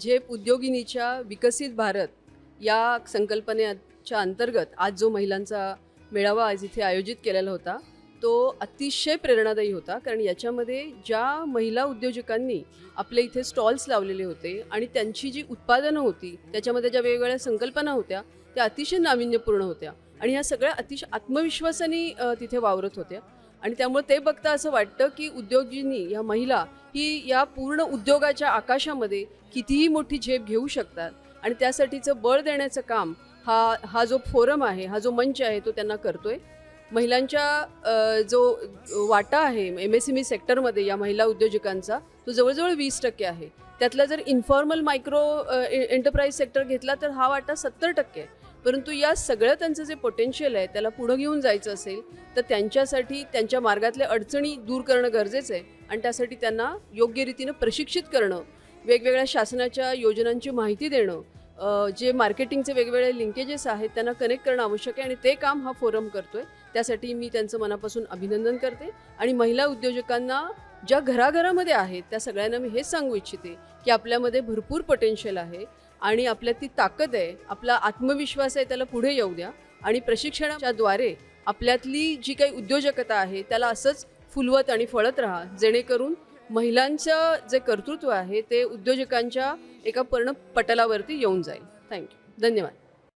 झेप उद्योगिनीच्या विकसित भारत या संकल्पनेच्या अंतर्गत आज जो महिलांचा मेळावा आज इथे आयोजित केलेला होता तो अतिशय प्रेरणादायी होता. कारण याच्यामध्ये ज्या महिला उद्योजकांनी आपले इथे स्टॉल्स लावलेले होते आणि त्यांची जी उत्पादनं होती त्याच्यामध्ये ज्या वेगवेगळ्या संकल्पना होत्या त्या अतिशय नाविन्यपूर्ण होत्या. आणि ह्या सगळ्या अतिशय आत्मविश्वासाने तिथे वावरत होत्या. आणि त्यामुळे ते बघता असं वाटतं की उद्योगिनी या महिला ही या पूर्ण उद्योगाच्या आकाशामध्ये कितीही मोठी झेप घेऊ शकतात. आणि त्यासाठीचं बळ देण्याचं काम हा हा जो फोरम आहे हा जो मंच आहे तो त्यांना करतोय. महिलांच्या जो वाटा आहे एम एस एम ई सेक्टरमध्ये या महिला उद्योजकांचा तो जवळजवळ वीस टक्के आहे. त्यातला जर इन्फॉर्मल मायक्रो एंटरप्राईज सेक्टर घेतला तर हा वाटा सत्तर टक्के आहे. परंतु या सगळं त्यांचं जे पोटेन्शियल आहे त्याला पुढं घेऊन जायचं असेल तर त्यांच्यासाठी त्यांच्या मार्गातल्या अडचणी दूर करणं गरजेचं आहे आणि त्यासाठी त्यांना योग्य रीतीनं प्रशिक्षित करणं वेगवेगळ्या शासनाच्या योजनांची माहिती देणं जे मार्केटिंगचे वेगवेगळे लिंकेजेस आहेत त्यांना कनेक्ट करणं आवश्यक आहे आणि ते काम हा फोरम करतोय. त्यासाठी मी त्यांचं मनापासून अभिनंदन करते आणि महिला उद्योजकांना ज्या घराघरामध्ये आहेत त्या सगळ्यांना मी हेच सांगू इच्छिते की आपल्यामध्ये भरपूर पोटेन्शियल आहे. आणि आपल्यात ती ताकद आहे आपला आत्मविश्वास आहे त्याला पुढे येऊ द्या. आणि प्रशिक्षणाच्याद्वारे आपल्यातली जी काही उद्योजकता आहे त्याला असंच फुलवत आणि फळत राहा. जेणेकरून महिलांचं जे कर्तृत्व आहे ते उद्योजकांच्या एका पर्ण पटलावरती येऊन जाईल. थँक्यू धन्यवाद.